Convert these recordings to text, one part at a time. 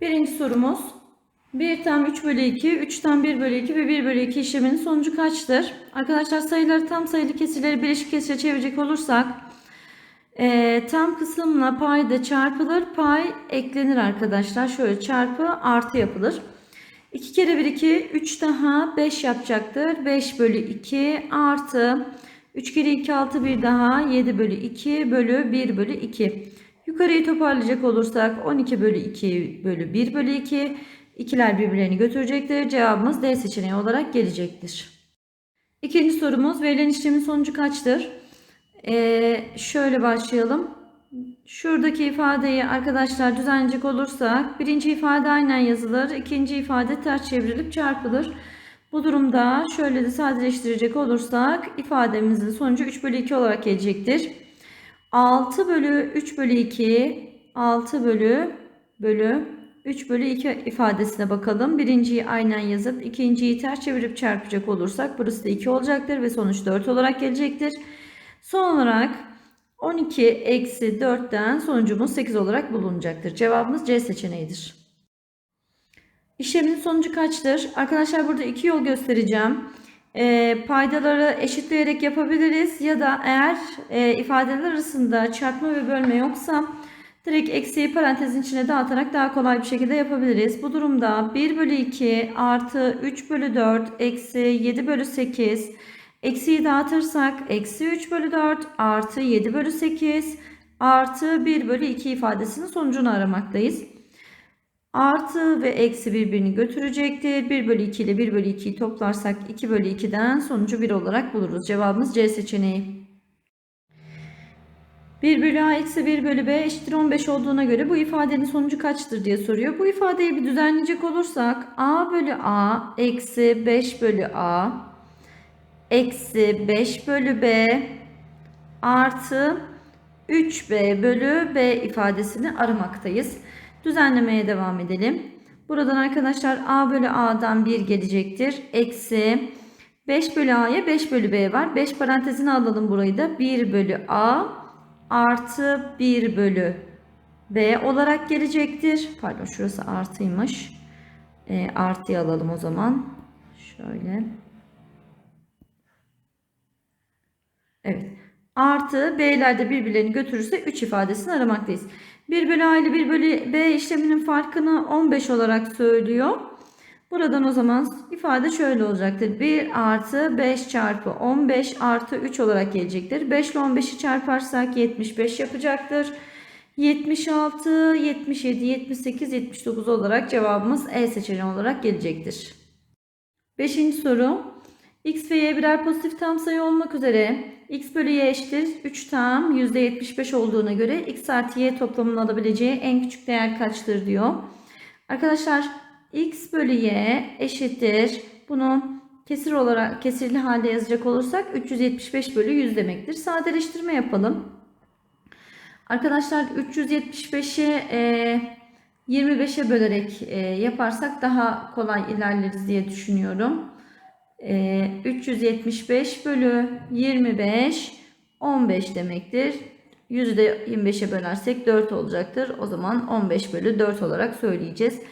Birinci sorumuz 1 tam 3 bölü 2, 3 tam 1 bölü 2 ve 1 bölü 2 işleminin sonucu kaçtır? Arkadaşlar sayıları tam sayılı kesirleri bileşik kesire çevirecek olursak eee, tam kısımla payda çarpılır, pay eklenir arkadaşlar. Şöyle çarpı artı yapılır. 2 kere 1 2, 3 daha 5 yapacaktır. 5 bölü 2 artı 3 kere 2 6 bir daha 7 bölü 2 bölü 1 bölü 2. Yukarıyı toparlayacak olursak 12 bölü 2 bölü 1 bölü 2. İkiler birbirlerini götürecektir. Cevabımız D seçeneği olarak gelecektir. İkinci sorumuz verilen işlemin sonucu kaçtır? Ee, şöyle başlayalım. Şuradaki ifadeyi arkadaşlar düzenleyecek olursak birinci ifade aynen yazılır. ikinci ifade ters çevrilip çarpılır. Bu durumda şöyle de sadeleştirecek olursak ifademizin sonucu 3 bölü 2 olarak gelecektir. 6 bölü 3 bölü 2 6 bölü bölü 3 bölü 2 ifadesine bakalım. Birinciyi aynen yazıp ikinciyi ters çevirip çarpacak olursak burası da 2 olacaktır ve sonuç 4 olarak gelecektir. Son olarak 12 eksi 4'ten sonucumuz 8 olarak bulunacaktır. Cevabımız C seçeneğidir. İşlemin sonucu kaçtır? Arkadaşlar burada iki yol göstereceğim. E, paydaları eşitleyerek yapabiliriz ya da eğer e, ifadeler arasında çarpma ve bölme yoksa direkt eksiği parantezin içine dağıtarak daha kolay bir şekilde yapabiliriz. Bu durumda 1 bölü 2 artı 3 bölü 4 eksi 7 bölü 8 eksiği dağıtırsak eksi 3 bölü 4 artı 7 bölü 8 artı 1 bölü 2 ifadesinin sonucunu aramaktayız. Artı ve eksi birbirini götürecektir. 1 bölü 2 ile 1 bölü 2'yi toplarsak 2 bölü 2'den sonucu 1 olarak buluruz. Cevabımız C seçeneği. 1 bölü A eksi 1 bölü B eşittir 15 olduğuna göre bu ifadenin sonucu kaçtır diye soruyor. Bu ifadeyi bir düzenleyecek olursak A bölü A eksi 5 bölü A eksi 5 bölü B artı 3B bölü B ifadesini aramaktayız. Düzenlemeye devam edelim. Buradan arkadaşlar A bölü A'dan 1 gelecektir. Eksi 5 bölü A'ya 5 bölü B var. 5 parantezine alalım burayı da. 1 bölü A artı 1 bölü B olarak gelecektir. Pardon şurası artıymış. E, artıyı alalım o zaman. Şöyle. Evet. Artı B'ler de birbirlerini götürürse 3 ifadesini aramaktayız. 1 bölü A ile 1 bölü B işleminin farkını 15 olarak söylüyor. Buradan o zaman ifade şöyle olacaktır. 1 artı 5 çarpı 15 artı 3 olarak gelecektir. 5 ile 15'i çarparsak 75 yapacaktır. 76, 77, 78, 79 olarak cevabımız E seçeneği olarak gelecektir. Beşinci soru. X ve Y birer pozitif tam sayı olmak üzere x bölü y eşittir 3 tam %75 olduğuna göre x artı y toplamının alabileceği en küçük değer kaçtır diyor. Arkadaşlar x bölü y eşittir. Bunu kesir olarak kesirli halde yazacak olursak 375 bölü 100 demektir. Sadeleştirme yapalım. Arkadaşlar 375'i e, 25'e bölerek e, yaparsak daha kolay ilerleriz diye düşünüyorum. E, 375 bölü 25 15 demektir. 100'ü de 25'e bölersek 4 olacaktır. O zaman 15 bölü 4 olarak söyleyeceğiz.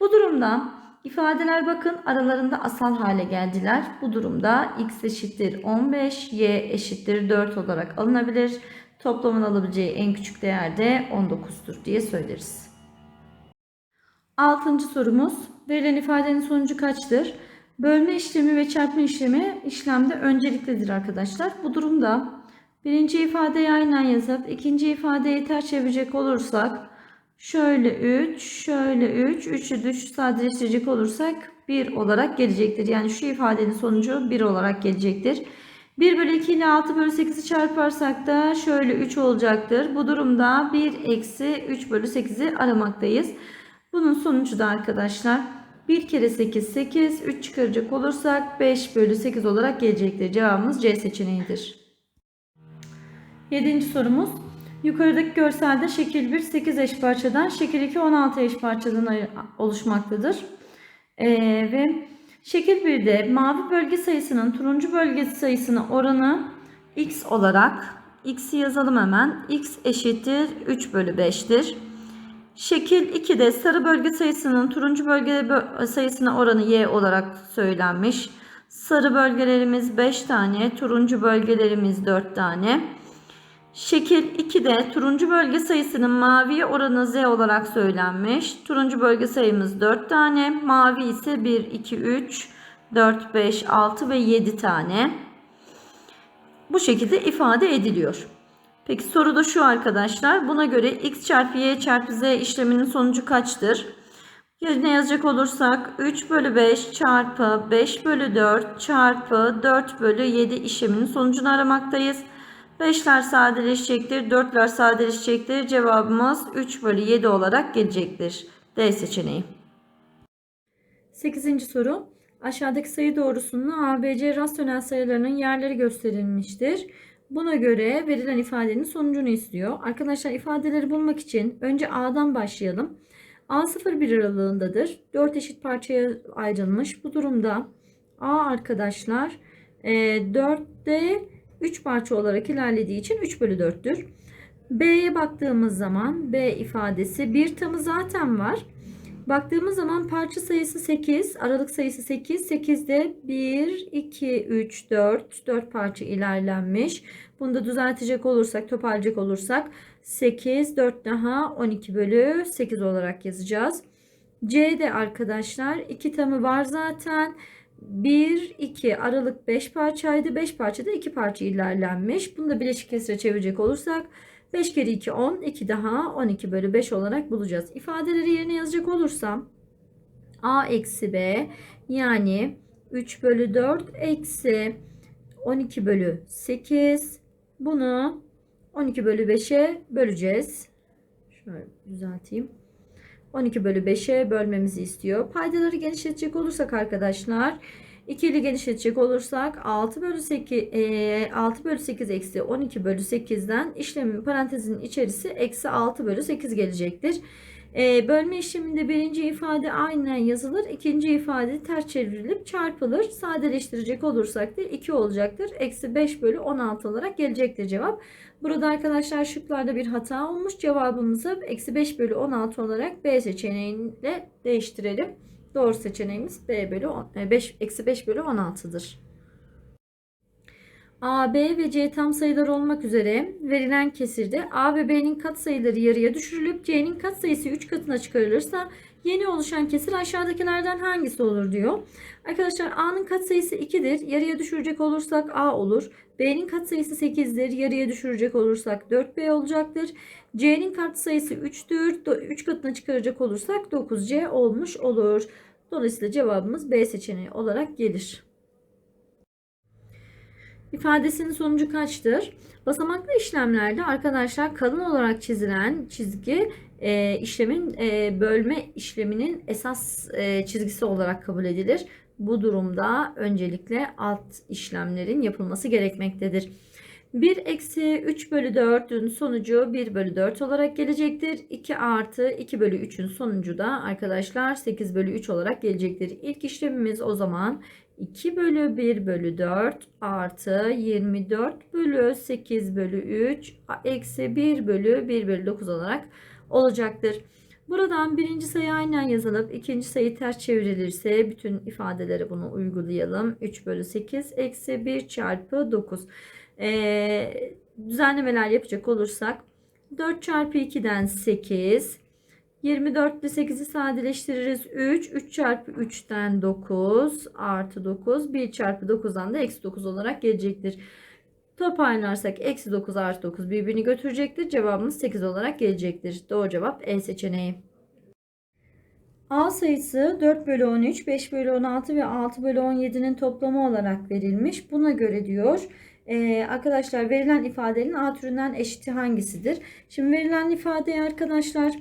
Bu durumda ifadeler bakın aralarında asal hale geldiler. Bu durumda x eşittir 15, y eşittir 4 olarak alınabilir. Toplamın alabileceği en küçük değer de 19'dur diye söyleriz. Altıncı sorumuz. Verilen ifadenin sonucu kaçtır? Bölme işlemi ve çarpma işlemi işlemde önceliklidir arkadaşlar. Bu durumda birinci ifadeyi aynen yazıp ikinci ifadeyi ters çevirecek olursak şöyle 3, şöyle 3, 3'ü düş sadeleştirecek olursak 1 olarak gelecektir. Yani şu ifadenin sonucu 1 olarak gelecektir. 1 bölü 2 ile 6 bölü 8'i çarparsak da şöyle 3 olacaktır. Bu durumda 1 eksi 3 bölü 8'i aramaktayız. Bunun sonucu da arkadaşlar 1 kere 8 8 3 çıkaracak olursak 5 bölü 8 olarak gelecektir. Cevabımız C seçeneğidir. 7. sorumuz. Yukarıdaki görselde şekil 1 8 eş parçadan şekil 2 16 eş parçadan oluşmaktadır. Ee, ve şekil 1'de mavi bölge sayısının turuncu bölge sayısına oranı x olarak x'i yazalım hemen. x eşittir 3 bölü 5'tir. Şekil 2'de sarı bölge sayısının turuncu bölge bö- sayısına oranı y olarak söylenmiş. Sarı bölgelerimiz 5 tane, turuncu bölgelerimiz 4 tane. Şekil 2'de turuncu bölge sayısının maviye oranı z olarak söylenmiş. Turuncu bölge sayımız 4 tane, mavi ise 1, 2, 3, 4, 5, 6 ve 7 tane. Bu şekilde ifade ediliyor. Peki soru da şu arkadaşlar. Buna göre x çarpı y çarpı z işleminin sonucu kaçtır? Yerine yazacak olursak 3 bölü 5 çarpı 5 bölü 4 çarpı 4 bölü 7 işleminin sonucunu aramaktayız. 5'ler sadeleşecektir. 4'ler sadeleşecektir. Cevabımız 3 bölü 7 olarak gelecektir. D seçeneği. 8. soru. Aşağıdaki sayı doğrusunun ABC rasyonel sayılarının yerleri gösterilmiştir. Buna göre verilen ifadenin sonucunu istiyor. Arkadaşlar ifadeleri bulmak için önce A'dan başlayalım. A 0-1 aralığındadır. 4 eşit parçaya ayrılmış. Bu durumda A arkadaşlar e, 4'te 3 parça olarak ilerlediği için 3 bölü 4'tür. B'ye baktığımız zaman B ifadesi bir tamı zaten var. Baktığımız zaman parça sayısı 8, aralık sayısı 8. 8'de 1, 2, 3, 4, 4 parça ilerlenmiş. Bunu da düzeltecek olursak, toparlayacak olursak 8, 4 daha 12 bölü 8 olarak yazacağız. C'de arkadaşlar 2 tamı var zaten. 1, 2 aralık 5 parçaydı. 5 parçada 2 parça ilerlenmiş. Bunu da bileşik kesire çevirecek olursak 5 kere 2 10, 2 daha 12 bölü 5 olarak bulacağız. İfadeleri yerine yazacak olursam a eksi b yani 3 bölü 4 eksi 12 bölü 8 bunu 12 bölü 5'e böleceğiz. Şöyle düzelteyim. 12 bölü 5'e bölmemizi istiyor. Paydaları genişletecek olursak arkadaşlar 2 ile genişletecek olursak 6 bölü 8, e, 6 bölü 8 eksi 12 bölü 8'den işlemin parantezinin içerisi eksi 6 bölü 8 gelecektir. E, bölme işleminde birinci ifade aynen yazılır. ikinci ifade ters çevrilip çarpılır. Sadeleştirecek olursak da 2 olacaktır. Eksi 5 bölü 16 olarak gelecektir cevap. Burada arkadaşlar şıklarda bir hata olmuş. Cevabımızı eksi 5 bölü 16 olarak B seçeneğiyle değiştirelim. Doğru seçeneğimiz B bölü 5 eksi 5 bölü 16'dır. A, B ve C tam sayılar olmak üzere verilen kesirde A ve B'nin katsayıları yarıya düşürülüp C'nin katsayısı 3 katına çıkarılırsa yeni oluşan kesir aşağıdakilerden hangisi olur diyor. Arkadaşlar A'nın katsayısı 2'dir. Yarıya düşürecek olursak A olur. B'nin katsayısı 8'dir. Yarıya düşürecek olursak 4B olacaktır. C'nin katsayısı 3'tür. 3 katına çıkaracak olursak 9C olmuş olur. Dolayısıyla cevabımız B seçeneği olarak gelir. İfadesinin sonucu kaçtır? Basamaklı işlemlerde arkadaşlar kalın olarak çizilen çizgi e, işlemin e, bölme işleminin esas e, çizgisi olarak kabul edilir. Bu durumda öncelikle alt işlemlerin yapılması gerekmektedir. 1 eksi 3 bölü 4'ün sonucu 1 bölü 4 olarak gelecektir. 2 artı 2 bölü 3'ün sonucu da arkadaşlar 8 bölü 3 olarak gelecektir. İlk işlemimiz o zaman 2 bölü 1 bölü 4 artı 24 bölü 8 bölü 3 eksi 1 bölü 1 bölü 9 olarak olacaktır. Buradan birinci sayı aynen yazılıp ikinci sayı ters çevrilirse bütün ifadeleri bunu uygulayalım. 3 bölü 8 eksi 1 çarpı 9. Ee, düzenlemeler yapacak olursak 4 çarpı 2'den 8 24 ile 8'i sadeleştiririz. 3. 3 çarpı 3'ten 9 artı 9. 1 çarpı 9'dan da eksi 9 olarak gelecektir. Toparlarsak eksi 9 artı 9 birbirini götürecektir. Cevabımız 8 olarak gelecektir. Doğru cevap E seçeneği. A sayısı 4 bölü 13, 5 bölü 16 ve 6 bölü 17'nin toplamı olarak verilmiş. Buna göre diyor ee, arkadaşlar verilen ifadenin A türünden eşiti hangisidir? Şimdi verilen ifadeye arkadaşlar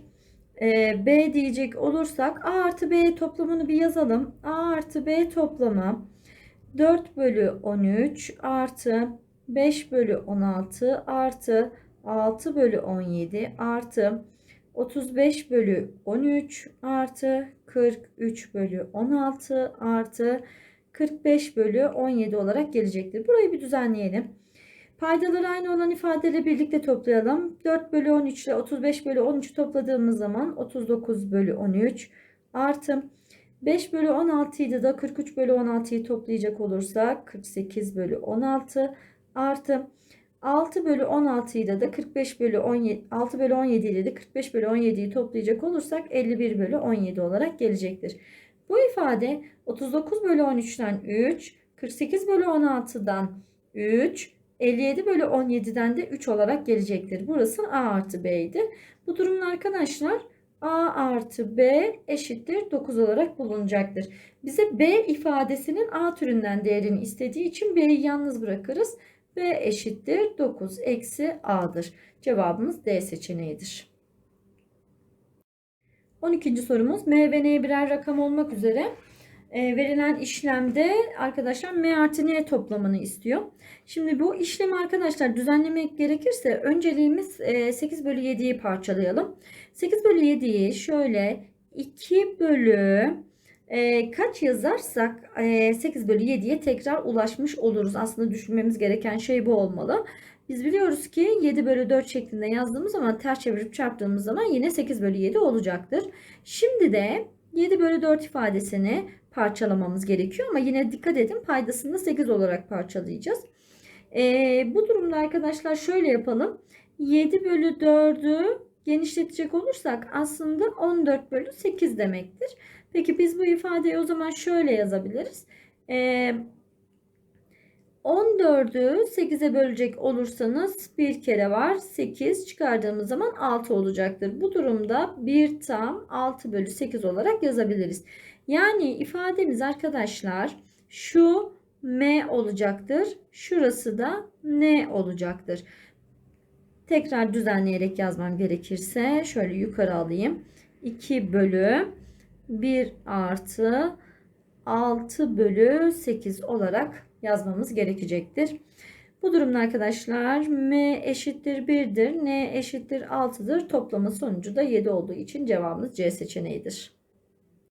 e, B diyecek olursak A artı B toplamını bir yazalım. A artı B toplamı 4 bölü 13 artı 5 bölü 16 artı 6 bölü 17 artı 35 bölü 13 artı 43 bölü 16 artı 45 bölü 17 olarak gelecektir. Burayı bir düzenleyelim. Paydaları aynı olan ifadeleri birlikte toplayalım. 4 bölü 13 ile 35 bölü 13'ü topladığımız zaman 39 bölü 13 artı 5 bölü 16'ydı da 43 bölü 16'yı toplayacak olursak 48 bölü 16 artı 6 bölü 16'yı da 45 bölü 17 6 bölü 17 ile de 45 bölü 17'yi toplayacak olursak 51 bölü 17 olarak gelecektir. Bu ifade 39 bölü 13'ten 3, 48 bölü 16'dan 3, 57 bölü 17'den de 3 olarak gelecektir. Burası A artı B idi. Bu durumda arkadaşlar A artı B eşittir 9 olarak bulunacaktır. Bize B ifadesinin A türünden değerini istediği için B'yi yalnız bırakırız. B eşittir 9 eksi A'dır. Cevabımız D seçeneğidir. 12. sorumuz M ve N birer rakam olmak üzere e, verilen işlemde arkadaşlar M artı N toplamını istiyor. Şimdi bu işlemi arkadaşlar düzenlemek gerekirse önceliğimiz e, 8 bölü 7'yi parçalayalım. 8 bölü 7'yi şöyle 2 bölü e, kaç yazarsak e, 8 bölü 7'ye tekrar ulaşmış oluruz. Aslında düşünmemiz gereken şey bu olmalı. Biz biliyoruz ki 7 bölü 4 şeklinde yazdığımız zaman ters çevirip çarptığımız zaman yine 8 bölü 7 olacaktır. Şimdi de 7 bölü 4 ifadesini parçalamamız gerekiyor ama yine dikkat edin paydasını da 8 olarak parçalayacağız. Ee, bu durumda arkadaşlar şöyle yapalım. 7 bölü 4'ü genişletecek olursak aslında 14 bölü 8 demektir. Peki biz bu ifadeyi o zaman şöyle yazabiliriz. Ee, 14'ü 8'e bölecek olursanız bir kere var 8 çıkardığımız zaman 6 olacaktır. Bu durumda 1 tam 6 bölü 8 olarak yazabiliriz. Yani ifademiz arkadaşlar şu M olacaktır. Şurası da N olacaktır. Tekrar düzenleyerek yazmam gerekirse şöyle yukarı alayım. 2 bölü 1 artı 6 bölü 8 olarak yazmamız gerekecektir. Bu durumda arkadaşlar m eşittir 1'dir, n eşittir 6'dır. Toplama sonucu da 7 olduğu için cevabımız C seçeneğidir.